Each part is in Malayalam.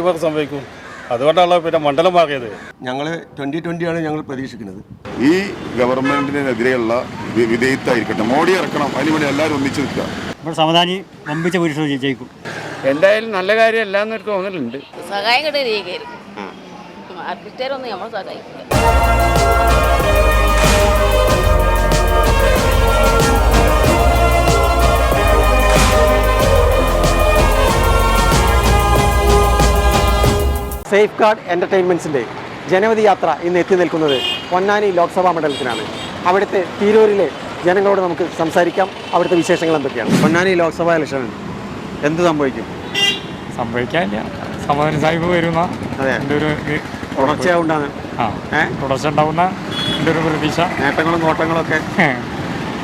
ഇവർക്ക് സംഭവിക്കും. അതുകൊണ്ടാണല്ലോ പിന്നെ മണ്ഡലം മാറിയത്. ഞങ്ങൾ ട്വന്റി ട്വന്റിയാണ് ഞങ്ങൾ പ്രതീക്ഷിക്കുന്നത്. ഈ ഗവൺമെന്റിനെതിരെയുള്ള വിധേയത്തായിരിക്കട്ടെ മോഡി ഇറക്കണം. അതിനുവേണ്ടി എല്ലാവരും ഒന്നിച്ചു നിൽക്കുക. സമാധാനി വമ്പിച്ച പുരുഷ ജയിക്കും. എന്തായാലും നല്ല കാര്യം എന്നൊരു തോന്നലുണ്ട്. സഹായം കിട്ടിയ ആർക്കിസ്റ്റേരൊന്നും നമ്മൾ സഹായിക്കില്ല. സേഫ് ഗാർഡ് എന്റർടൈൻമെന്റ്സിന്റെ ജനവധി യാത്ര ഇന്ന് എത്തി നിൽക്കുന്നത് പൊന്നാനി ലോക്സഭാ മണ്ഡലത്തിനാണ്. അവിടുത്തെ തിരൂരിലെ ജനങ്ങളോട് നമുക്ക് സംസാരിക്കാം. അവിടുത്തെ വിശേഷങ്ങൾ എന്തൊക്കെയാണ്? പൊന്നാനി ലോക്സഭാ ഇലക്ഷൻ എന്ത് സംഭവിക്കും? സംഭവിക്കാനില്ല. സമാധാന സാഹിബ് വരുന്ന എന്റെ ഒരു തുടർച്ചയാവുണ്ടാണ് തുടർച്ച ഉണ്ടാവുന്ന എന്റെ ഒരു പ്രതീക്ഷ. നേട്ടങ്ങളും കോട്ടങ്ങളും ഒക്കെ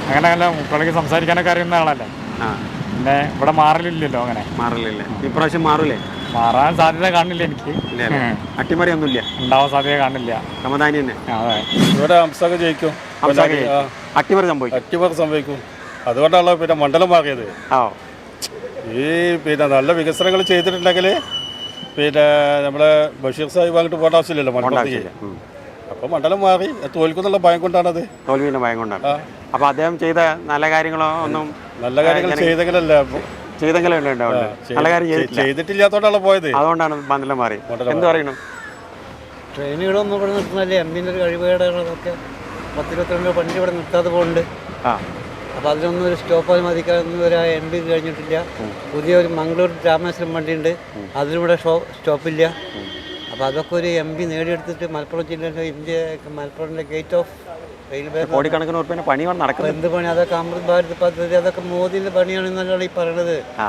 അങ്ങനെയല്ല മുക്കളിക്ക് സംസാരിക്കാനൊക്കെ അറിയുന്ന ആളല്ലേ? പിന്നെ ഇവിടെ മാറലില്ലല്ലോ അങ്ങനെ. മാറില്ലേ ഇപ്രാവശ്യം മാറൂലേ? മാറാൻ സാധ്യത കാണില്ല എനിക്ക്? അട്ടിമറിയൊന്നുമില്ല. ഉണ്ടാവാൻ സാധ്യത കാണില്ല. സമാധാനി തന്നെ. അതെ. ഇവിടെ ഹംസക ജയിക്കും. ഹംസക്ക് അട്ടിമറി സംഭവിക്കും. അട്ടിമറി സംഭവിക്കും. അതുകൊണ്ടാണല്ലോ പിന്നെ മണ്ഡലം മാറിയത്. ആ. ഈ പിന്നെ നല്ല വികസനങ്ങൾ ചെയ്തിട്ടുണ്ടെങ്കിൽ പിന്നെ നമ്മുടെ ബഷീർ സാഹിബ് അങ്ങോട്ട് പോകേണ്ട ആവശ്യമില്ലല്ലോ മണ്ഡലത്തിലേക്ക്. അപ്പോൾ മണ്ഡലം മാറി തോൽക്കുന്നുള്ള ഭയം കൊണ്ടാണത്. തോൽവിന്റെ ഭയം കൊണ്ടാണ്. അപ്പോൾ അപ്പൊ അദ്ദേഹം ചെയ്ത നല്ല കാര്യങ്ങളോ ഒന്നും നല്ല കാര്യങ്ങൾ ചെയ്തെങ്കിലല്ലേ ചെയ്തെങ്കിലല്ല ചെയ്തെങ്കിലും നല്ല കാര്യം ചെയ്തിട്ടില്ല. ചെയ്തിട്ടില്ലാത്തോണ്ടാണല്ലോ പോയത്? അതുകൊണ്ടാണ് മന്ദലം മാറി. എന്ത് പറയണം ട്രെയിനുകളൊന്നും ഇവിടെ നിർത്തുന്നില്ലേ. എമ്മിന്റെ ഒരു കഴിവുകേടുകളൊക്കെ പത്തിരുപത്തിരണ്ട് വണ്ടി ഇവിടെ നിർത്താതെ പോകുന്നുണ്ട് ആ. അപ്പോൾ അതിനൊന്നും ഒരു സ്റ്റോപ്പ് മതിക്കാനൊന്നും ഒരു എം പി കഴിഞ്ഞിട്ടില്ല. പുതിയ ഒരു മംഗളൂർ രാമേശ്വരം വണ്ടിയുണ്ട്. അതിലൂടെ ഷോ സ്റ്റോപ്പില്ല. അപ്പോൾ അതൊക്കെ ഒരു എം പി നേടിയെടുത്തിട്ട് മലപ്പുറം ജില്ലയിലെ ഇന്ത്യ മലപ്പുറത്തിന്റെ ഗേറ്റ് ഓഫ് കോടിക്കണക്കിന് ഉറപ്പിന് പണി അപ്പോൾ നടക്കുന്നത്. എന്ത് പണി? അതൊക്കെ അമൃത് ഭാരത് പദ്ധതി അതൊക്കെ മോദിയുടെ പണിയാണെന്നല്ലേ ഈ പറയണത്. ആ.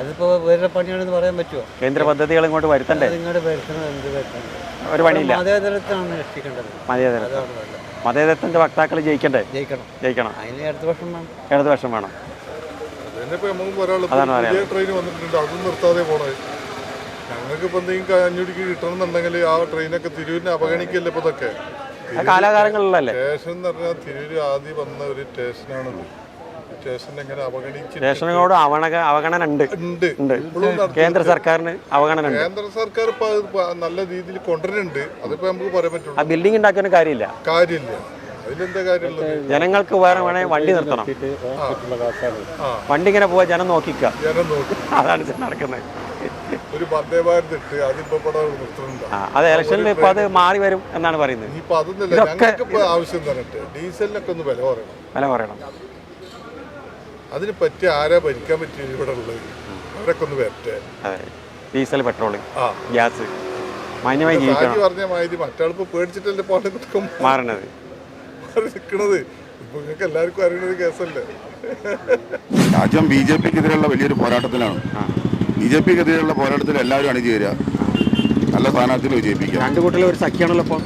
അതിപ്പോൾ വേറെ പണിയാണെന്ന് പറയാൻ പറ്റുമോ കേന്ദ്ര പദ്ധതികൾ ഇങ്ങോട്ട് വരുത്തണ്ടേ? അതിങ്ങോട്ട് വരുത്തണത് എന്ത് വരുത്തണം? ഒരു പണിയില്ല. മതേതരത്താണ് രക്ഷിക്കേണ്ടത്. വേണ്ടത്. മതേതരത്തിന്റെ വക്താക്കൾ ജയിക്കണ്ടേ? ജയിക്കണം. ജയിക്കണം. അതിന് അടുത്ത വർഷം വേണം. അടുത്ത വർഷം വേണം. അതാണ് ട്രെയിൻ വന്നിട്ടുണ്ട്. അതും നിർത്താതെ പോണത് ഞങ്ങൾക്ക് ഇപ്പൊ എന്തെങ്കിലും അഞ്ഞൂടിക്ക് കിട്ടണമെന്നുണ്ടെങ്കിൽ ആ ട്രെയിനൊക്കെ തിരൂരിനെ അവഗണിക്കല്ലേ ഇപ്പൊ ഇതൊക്കെ? കാലാകാലങ്ങളിലല്ലേ? സ്റ്റേഷൻ എന്ന് പറഞ്ഞാൽ തിരൂര് ആദ്യം വന്ന ഒരു സ്റ്റേഷനാണത്. സ്റ്റേഷനോട് അവണക അവഗണന ഉണ്ട്. കേന്ദ്ര സർക്കാരിന് അവഗണന ഉണ്ട്. കേന്ദ്ര സർക്കാർ നല്ല രീതിയിൽ കൊണ്ടുവരുന്നുണ്ട്. അതിപ്പോ നമുക്ക് പറയാൻ ആ ബിൽഡിംഗ് ഉണ്ടാക്കിയൊന്നും കാര്യമില്ല. കാര്യമില്ല. ജനങ്ങൾക്ക് വേറെ വേണേ വണ്ടി നിർത്തണം. വണ്ടി ഇങ്ങനെ പോവാ ജനം നോക്കിക്കുക അതാണ് നടക്കുന്നത്. ഒരു ഇട്ട് അതിപ്പോ ഇവിടെ നിർത്തുന്നുണ്ടോ? ആ അത് ഇലക്ഷനിൽ ഇപ്പൊ അത് മാറി വരും എന്നാണ് പറയുന്നത്. ഇപ്പൊ അതൊന്നുമില്ല ഇതൊക്കെ- ഞങ്ങൾക്ക് ഇപ്പൊ ആവശ്യം തരട്ടെ ഡീസലിനൊക്കെ ഒന്ന് വില പറയണം. വില പറയണം. അതിന് പറ്റി ആരാ ഭരിക്കാൻ പറ്റിയ ഇവിടെ ഉള്ളത്? അവരൊക്കെ ഒന്ന് വരട്ടെ. Diesel petrol gas. മാന്യമായി സാജി ജീവിക്കണം. പറഞ്ഞ മാതിരി മറ്റാളിപ്പോ പേടിച്ചിട്ടല്ലേ പാട്ട് നിൽക്കും മാറണത്. നിൽക്കണത്. ഇപ്പൊ നിങ്ങൾക്ക് എല്ലാവർക്കും അറിയുന്ന ഒരു കേസല്ലേ രാജ്യം ബി ജെ പിക്കെതിരെയുള്ള വലിയൊരു പോരാട്ടത്തിലാണ്. ബി ജെ പിക്കെതിരെയുള്ള പോരാട്ടത്തിൽ എല്ലാവരും അണിചേരുക നല്ല സ്ഥാനാർത്ഥികൾ വിജയിപ്പിക്കുക. രണ്ടു കൂട്ടിലും ഒരു സഖ്യാണല്ലോ ഇപ്പൊ.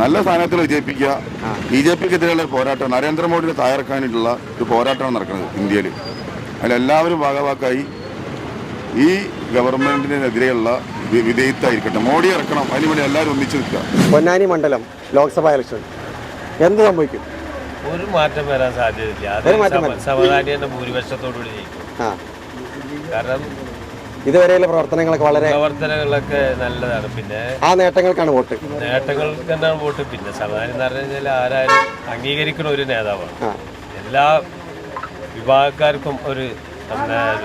നല്ല സ്ഥാനാർത്ഥികൾ വിജയിപ്പിക്കുക. ബി ജെ പിക്കെതിരെയുള്ള പോരാട്ടം നരേന്ദ്രമോദിനെ തയ്യാറാക്കാനായിട്ടുള്ള ഒരു പോരാട്ടമാണ് നടക്കുന്നത് ഇന്ത്യയിൽ. അതിലെല്ലാവരും ഭാഗവാക്കായി ഈ ഗവൺമെന്റിനെതിരെയുള്ള വിധേയത്തായിരിക്കട്ടെ. മോഡി ഇറക്കണം അതിനുവേണ്ടി എല്ലാവരും ഒന്നിച്ചു നിൽക്കുക. പൊന്നാനി മണ്ഡലം ലോക്സഭാ ഇലക്ഷൻ. എന്ത് സംഭവിക്കും? ഒരു മാറ്റം വരാൻ സാധ്യതയില്ല. തന്നെ ഭൂരിപക്ഷത്തോടുകൂടി ജയിക്കും. കാരണം ഇതുവരെയുള്ള പ്രവർത്തനങ്ങളൊക്കെ വളരെ പ്രവർത്തനങ്ങളൊക്കെ നല്ലതാണ്. പിന്നെ ആ നേട്ടങ്ങൾക്കാണ് വോട്ട്. നേട്ടങ്ങൾക്ക് തന്നെയാണ് വോട്ട്. പിന്നെ സമാധാനം എന്ന് പറഞ്ഞു കഴിഞ്ഞാൽ ആരാരും അംഗീകരിക്കുന്ന ഒരു നേതാവാണ്. എല്ലാ വിഭാഗക്കാർക്കും ഒരു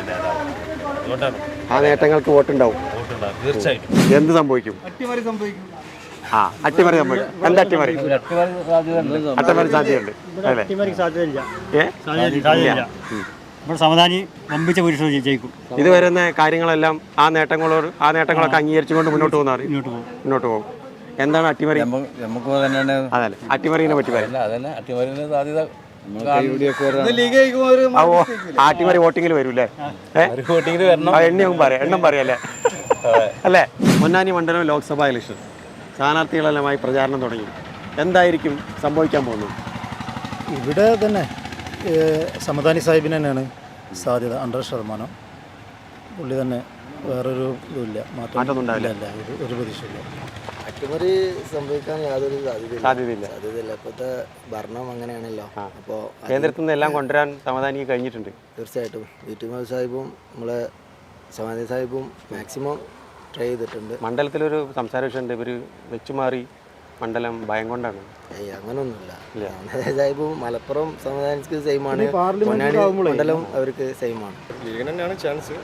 നേതാവാണ്. അതുകൊണ്ടാണ് ആ നേട്ടങ്ങൾക്ക് വോട്ടുണ്ടാവും. വോട്ടുണ്ടാവും. തീർച്ചയായിട്ടും. എന്ത് സംഭവിക്കും? ആ അട്ടിമറി സംഭവിക്കും. എന്താ അട്ടിമറി? അട്ടിമറി സാധ്യതയുണ്ട്. അല്ലേ? ഇപ്പോൾ സമാധാനി വമ്പിച്ച പുരുഷ ജയിക്കും. ഇത് വരുന്ന കാര്യങ്ങളെല്ലാം ആ നേട്ടങ്ങളോട് ആ നേട്ടങ്ങളൊക്കെ അംഗീകരിച്ചുകൊണ്ട് മുന്നോട്ട് പോകുന്നവർ മുന്നോട്ട് പോകും. മുന്നോട്ട് പോകും. എന്താണ് അട്ടിമറി? നമുക്ക് തന്നെയാണ് അതല്ലേ. അട്ടിമറിനെ പറ്റി പറയാം. അതന്നെ. അട്ടിമറിന് സാധ്യത ആ, അട്ടിമറി വോട്ടിങ്ങിൽ വരൂല്ലേ? ഏഹ് വോട്ടിങ്ങിന് വരണം. എണ്ണം പറയാം. എണ്ണം പറയല്ലേ? അല്ലേ? പൊന്നാനി മണ്ഡലം ലോക്സഭാ ഇലക്ഷൻ. സ്ഥാനാർത്ഥികളെല്ലാമായി പ്രചാരണം തുടങ്ങി. എന്തായിരിക്കും സംഭവിക്കാൻ പോകുന്നത്? ഇവിടെ തന്നെ സമദാനി സാഹിബിന് തന്നെയാണ് സാധ്യത ഹൺഡ്രഡ് ശതമാനം. പുള്ളി തന്നെ വേറൊരു ഇതുമില്ല മാറ്റമൊന്നും ഉണ്ടാവില്ല. ഇല്ല, ഇല്ല, ഒരു- പ്രതീക്ഷയില്ല. അട്ടിമറി സംഭവിക്കാൻ യാതൊരു സാധ്യതയില്ല. സാധ്യതയില്ല. ഇപ്പോഴത്തെ ഭരണം അങ്ങനെയാണല്ലോ. അപ്പോൾ കേന്ദ്രത്തിൽ നിന്ന് എല്ലാം കൊണ്ടുവരാൻ സമാധാനിക്ക് കഴിഞ്ഞിട്ടുണ്ട്. തീർച്ചയായിട്ടും. വി ടി മുഹമ്മദ് സാഹിബും നമ്മളെ സമാധാനി സാഹിബും മാക്സിമം ട്രൈ ചെയ്തിട്ടുണ്ട്. മണ്ഡലത്തിലൊരു സംസാര വിഷയമുണ്ട് ഇവർ വെച്ചുമാറി മണ്ഡലം ഭയം കൊണ്ടാണ്? ഏയ് അങ്ങനൊന്നുമില്ല. അതായത് മലപ്പുറം സംവിധാനത്തിന് സെയിം ആണ്. പൊന്നാനി മണ്ഡലം അവർക്ക് സെയിം ആണ്. ലീഗിന് തന്നെയാണ് ചാൻസ്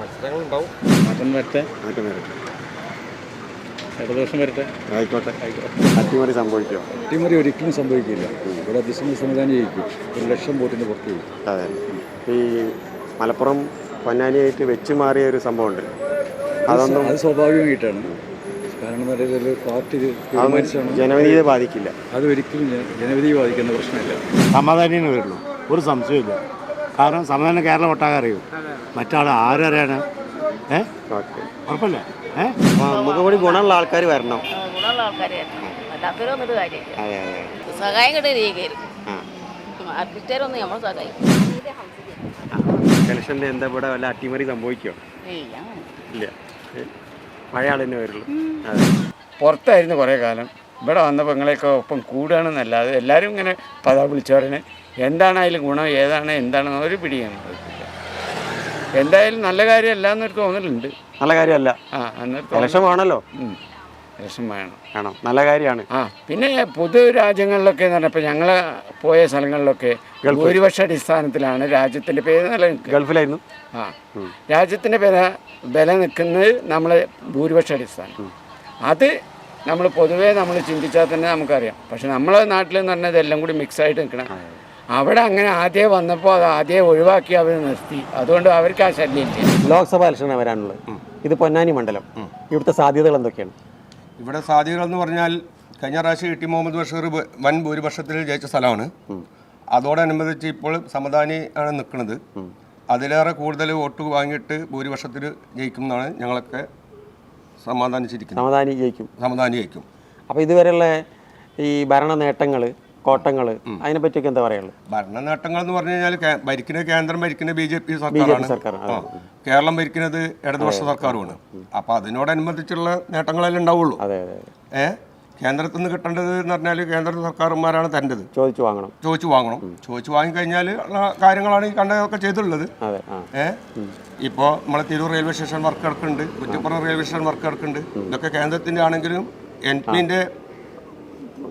മത്സരങ്ങൾ ഉണ്ടാവും. മാറ്റം വരട്ടെ. മാറ്റം വരട്ടെ. ഇടതുപക്ഷം വരട്ടെ. ആയിക്കോട്ടെ. അട്ടിമറി സംഭവിക്കുമോ അട്ടിമറി ഒരിക്കലും സംഭവിക്കില്ല. ഇവിടെ ബിസിനസ് സംവിധാനം ജയിക്കും. ഒരു ലക്ഷം വോട്ടിന് പുറത്ത് അതെ. ഈ മലപ്പുറം പൊന്നാനിയായിട്ട് വെച്ച് മാറിയ ഒരു സംഭവമുണ്ട്. അതൊന്നും അത് സ്വാഭാവികമായിട്ടാണ്. കാരണം പാർട്ടി തീരുമാനിച്ചാണ്. ജനവിധിയെ ബാധിക്കില്ല. അത് ഒരിക്കലും ജന- ജനവിധിയെ ബാധിക്കുന്ന പ്രശ്നമില്ല. സമാധാനം വരുള്ളൂ ഒരു സംശയമില്ല കാരണം സമാധാനം കേരളം ഒട്ടാകെ അറിയും. മറ്റാൾ ആരറിയാണ് ഏ? ഉറപ്പല്ലേ? ഏ? നമുക്ക് കൂടി ഗുണമുള്ള ആൾക്കാർ വരണം. സഹായം നമ്മൾ സഹായിക്കും എന്താ ഇവിടെ വല്ല അട്ടിമറി സംഭവിക്കോ ഇല്ല. തന്നെ വരുള്ളൂ അതെ പുറത്തായിരുന്നു കുറേ കാലം. ഇവിടെ വന്ന പെങ്ങളെയൊക്കെ ഒപ്പം കൂടുകയാണെന്നല്ലാതെ എല്ലാവരും ഇങ്ങനെ പത വിളിച്ചവരനെ എന്താണ് അതിൽ ഗുണം ഏതാണ് എന്താണെന്ന് ഒരു പിടിയാണ് എന്തായാലും നല്ല കാര്യമല്ല എന്നൊരു തോന്നലുണ്ട്. നല്ല കാര്യമല്ല. ആ എന്നൊരു ഇലക്ഷൻ വേണമല്ലോ ഇലക്ഷൻ വേണം വേണം. നല്ല കാര്യമാണ്. ആ പിന്നെ പൊതു രാജ്യങ്ങളിലൊക്കെ എന്ന് പറഞ്ഞപ്പോൾ ഞങ്ങൾ പോയ സ്ഥലങ്ങളിലൊക്കെ ഭൂരിപക്ഷ അടിസ്ഥാനത്തിലാണ് രാജ്യത്തിന്റെ പേര് നിലനിൽക്കുക. ഗൾഫിലായിരുന്നു. ആ രാജ്യത്തിന്റെ വില വില നിൽക്കുന്നത് നമ്മൾ ഭൂരിപക്ഷ അടിസ്ഥാനം. അത് നമ്മൾ പൊതുവേ നമ്മൾ ചിന്തിച്ചാൽ തന്നെ നമുക്കറിയാം. പക്ഷെ നമ്മളെ നാട്ടിലെന്ന് പറഞ്ഞാൽ ഇതെല്ലാം കൂടി മിക്സ് ആയിട്ട് നിൽക്കണം. അവിടെ അങ്ങനെ ആദ്യം വന്നപ്പോൾ അത് ആദ്യം ഒഴിവാക്കി അവർ നിർത്തി. അതുകൊണ്ട് അവർക്ക് ആ ശല്യം ലോക്സഭാ ഇലക്ഷനാണ് വരാനുള്ളത്. ഇത് പൊന്നാനി മണ്ഡലം. ഇവിടുത്തെ സാധ്യതകൾ എന്തൊക്കെയാണ്? ഇവിടെ സാധ്യതകൾ എന്ന് പറഞ്ഞാൽ കഴിഞ്ഞ പ്രാവശ്യം ഇട്ടി ടി മുഹമ്മദ് ബഷീർ വൻ ഭൂരിപക്ഷത്തിൽ ജയിച്ച സ്ഥലമാണ്. അതോടനുബന്ധിച്ച് ഇപ്പോൾ സമദാനി ആണ് നിൽക്കുന്നത്. അതിലേറെ കൂടുതൽ വോട്ട് വാങ്ങിയിട്ട് ഭൂരിപക്ഷത്തിൽ ജയിക്കും എന്നാണ് ഞങ്ങളൊക്കെ സമാധാനിച്ചിരിക്കുന്നത്. സമാധാനി ജയിക്കും. സമാധാനി ജയിക്കും. അപ്പോൾ ഇതുവരെയുള്ള ഈ ഭരണ നേട്ടങ്ങൾ കോട്ടങ്ങൾ അതിനെ പറ്റിയൊക്കെ എന്താ പറയുള്ളത് ഭരണ നേട്ടങ്ങൾ എന്ന് പറഞ്ഞു കഴിഞ്ഞാൽ ഭരിക്കുന്ന കേന്ദ്രം ഭരിക്കുന്ന ബി ജെ പി സർക്കാരാണ്. കേരളം ഭരിക്കുന്നത് ഇടതുപക്ഷ സർക്കാരുമാണ്. അപ്പൊ അതിനോടനുബന്ധിച്ചുള്ള നേട്ടങ്ങളെല്ലാം ഉണ്ടാവുള്ളൂ. ഏഹ്. കേന്ദ്രത്തിൽ നിന്ന് കിട്ടേണ്ടത് എന്ന് പറഞ്ഞാൽ കേന്ദ്ര സർക്കാർമാരാണ് തരേണ്ടത്. ചോദിച്ചു വാങ്ങണം. ചോദിച്ചു വാങ്ങണം. ചോദിച്ചു വാങ്ങിക്കഴിഞ്ഞാൽ കാര്യങ്ങളാണ് ഈ കണ്ടതൊക്കെ ചെയ്തിട്ടുള്ളത്. ഏഹ് ഇപ്പോ ഇപ്പോൾ നമ്മളെ തിരൂർ റെയിൽവേ സ്റ്റേഷൻ വർക്ക് കിടക്കുന്നുണ്ട്. കുറ്റിപ്പുറം റെയിൽവേ സ്റ്റേഷൻ വർക്ക് കിടക്കുന്നുണ്ട്. ഇതൊക്കെ കേന്ദ്രത്തിന്റെ ആണെങ്കിലും എൻ പിന്റെ കഴിവുണ്ട്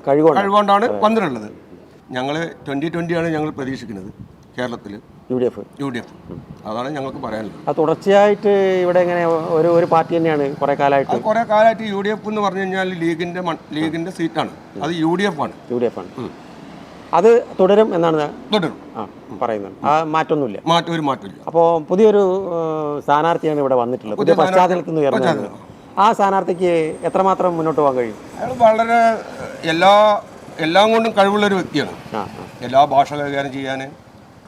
കഴിവുകൊണ്ടാണ് വന്നിട്ടുള്ളത് ഞങ്ങൾ ട്വന്റി ട്വന്റിയാണ് ഞങ്ങൾ പ്രതീക്ഷിക്കുന്നത് കേരളത്തിൽ U D F. U D F. അതാണ് ഞങ്ങൾക്ക് പറയാനുള്ളത്. അത് തുടർച്ചയായിട്ട് ഇവിടെ ഇങ്ങനെ ഒരു ഒരു പാർട്ടി തന്നെയാണ് കുറേ കാലമായിട്ട്? കുറേ കാലമായിട്ട് യു ഡി എഫ് എന്ന് പറഞ്ഞു കഴിഞ്ഞാൽ ലീഗിന്റെ ലീഗിന്റെ സീറ്റാണ്. അത് യു ഡി എഫ് ആണ്. യു ഡി എഫ് ആണ്. അത് തുടരും എന്നാണ് തുടരും. ആ പറയുന്നത്. ആ മാറ്റമൊന്നുമില്ല. മാറ്റം ഒരു മാറ്റമില്ല. അപ്പോൾ പുതിയൊരു സ്ഥാനാർത്ഥിയാണ് ഇവിടെ വന്നിട്ടുള്ളത്. പുതിയ പശ്ചാത്തലത്തിൽ നിന്ന് ഉയർന്നു ആ സ്ഥാനാർത്ഥിക്ക് എത്രമാത്രം മുന്നോട്ട് പോകാൻ കഴിയും? അയാൾ വളരെ എല്ലാ എല്ലാം കൊണ്ടും കഴിവുള്ള ഒരു വ്യക്തിയാണ് എല്ലാ ഭാഷ കൈകാര്യം ചെയ്യാൻ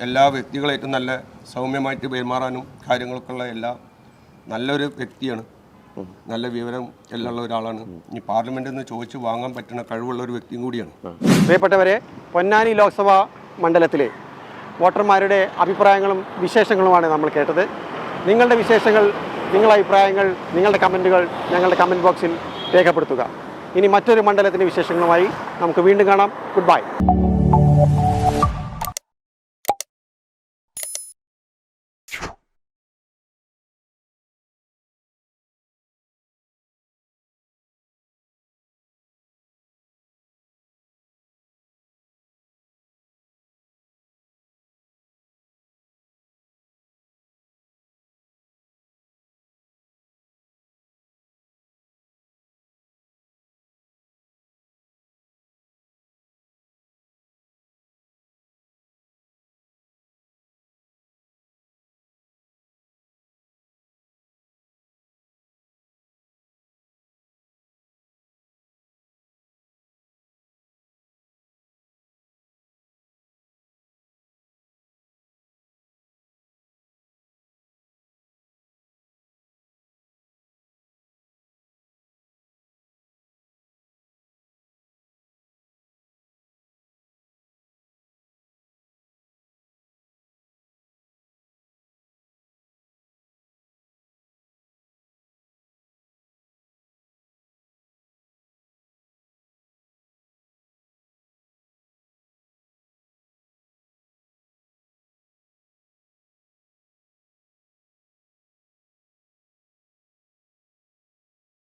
എല്ലാ വ്യക്തികളായിട്ടും നല്ല സൗമ്യമായിട്ട് പെരുമാറാനും കാര്യങ്ങൾക്കുള്ള ഉള്ള എല്ലാ നല്ലൊരു വ്യക്തിയാണ്. നല്ല വിവരം എല്ലാം ഉള്ള ഒരാളാണ്. ഇനി പാർലമെന്റിൽ നിന്ന് ചോദിച്ചു വാങ്ങാൻ പറ്റുന്ന കഴിവുള്ള ഒരു വ്യക്തിയും കൂടിയാണ്. പ്രിയപ്പെട്ടവരെ പൊന്നാനി ലോക്സഭാ മണ്ഡലത്തിലെ വോട്ടർമാരുടെ അഭിപ്രായങ്ങളും വിശേഷങ്ങളുമാണ് നമ്മൾ കേട്ടത്. നിങ്ങളുടെ വിശേഷങ്ങൾ നിങ്ങളുടെ അഭിപ്രായങ്ങൾ നിങ്ങളുടെ കമന്റുകൾ ഞങ്ങളുടെ കമന്റ് ബോക്സിൽ രേഖപ്പെടുത്തുക. ഇനി മറ്റൊരു മണ്ഡലത്തിന്റെ വിശേഷങ്ങളുമായി നമുക്ക് വീണ്ടും കാണാം. Good bye